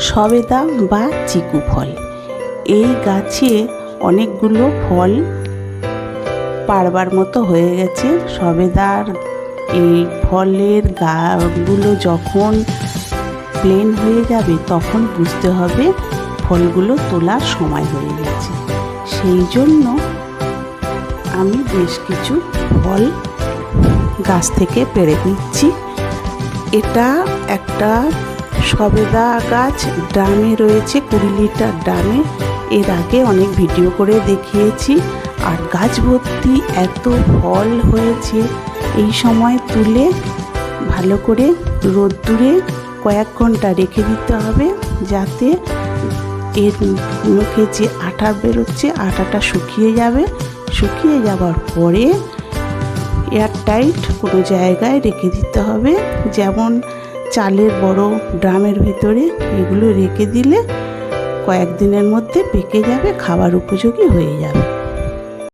সবেদা বা চিকু ফল। এই গাছে অনেকগুলো ফল পারবার মতো হয়ে গেছে। সবেদার এই ফলের গাগুলো যখন প্লেন হয়ে যাবে, তখন বুঝতে হবে ফলগুলো তোলার সময় হয়ে গেছে। সেই জন্য আমি বেশ কিছু ফল গাছ থেকে পেড়ে নিচ্ছি। এটা একটা সবেদা গাছ ড্রামে রয়েছে, কুড়ি লিটার ড্রামে এর আগে অনেক ভিডিও করে দেখিয়েছি। আর গাছ ভর্তি এত ফল হয়েছে এই সময় তুলে ভালো করে রোদ্দুরে কয়েক ঘণ্টা রেখে দিতে হবে যাতে এর মুখে যে আটা বেরোচ্ছে আটাটা শুকিয়ে যাবে। শুকিয়ে যাবার পরে এয়ারটাইট কোনো জায়গায় রেখে দিতে হবে। যেমন চালের বড় ড্রামের ভিতরে এগুলো রেখে দিলে কয়েকদিনের মধ্যে পেকে যাবে, খাবার উপযোগী হয়ে যাবে।